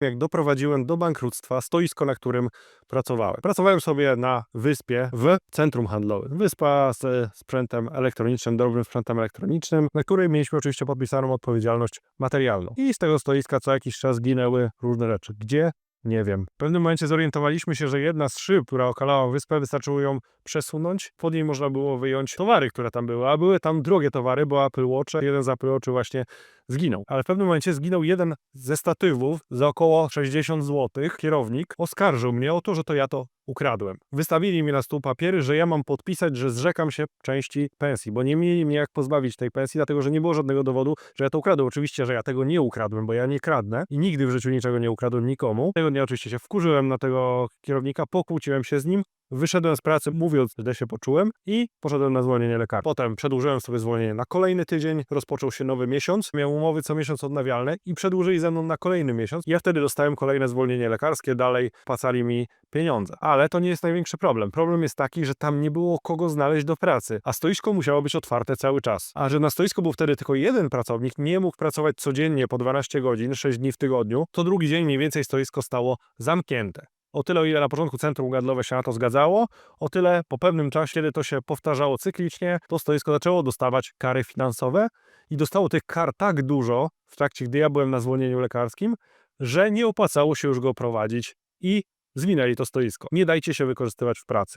jak doprowadziłem do bankructwa stoisko, na którym pracowałem. Pracowałem sobie na wyspie w centrum handlowym. Wyspa z sprzętem elektronicznym, dobrym sprzętem elektronicznym, na której mieliśmy oczywiście podpisaną odpowiedzialność materialną. I z tego stoiska co jakiś czas ginęły różne rzeczy. Gdzie? Nie wiem. W pewnym momencie zorientowaliśmy się, że jedna z szyb, która okalała wyspę, wystarczyło ją przesunąć. Pod niej można było wyjąć towary, które tam były, a były tam drogie towary, bo Apple Watch, jeden z Apple Watch właśnie zginął. Ale w pewnym momencie zginął jeden ze statywów za około 60 zł. Kierownik oskarżył mnie o to, że to ja to ukradłem. Wystawili mi na stół papiery, że ja mam podpisać, że zrzekam się części pensji, bo nie mieli mnie jak pozbawić tej pensji, dlatego że nie było żadnego dowodu, że ja to ukradłem. Oczywiście, że ja tego nie ukradłem, bo ja nie kradnę i nigdy w życiu niczego nie ukradłem nikomu. Tego dnia oczywiście się wkurzyłem na tego kierownika, pokłóciłem się z nim, Wyszedłem z pracy mówiąc, źle się poczułem i poszedłem na zwolnienie lekarza. Potem przedłużyłem sobie zwolnienie na kolejny tydzień, rozpoczął się nowy miesiąc, miałem umowy co miesiąc odnawialne i przedłużyli ze mną na kolejny miesiąc. Ja wtedy dostałem kolejne zwolnienie lekarskie, dalej płacali mi pieniądze. Ale to nie jest największy problem. Problem jest taki, że tam nie było kogo znaleźć do pracy, a stoisko musiało być otwarte cały czas. A że na stoisku był wtedy tylko jeden pracownik, nie mógł pracować codziennie po 12 godzin, 6 dni w tygodniu, to drugi dzień mniej więcej stoisko stało zamknięte. O tyle, o ile na początku centrum handlowe się na to zgadzało, o tyle po pewnym czasie, kiedy to się powtarzało cyklicznie, to stoisko zaczęło dostawać kary finansowe i dostało tych kar tak dużo w trakcie, gdy ja byłem na zwolnieniu lekarskim, że nie opłacało się już go prowadzić i zwinęli to stoisko. Nie dajcie się wykorzystywać w pracy.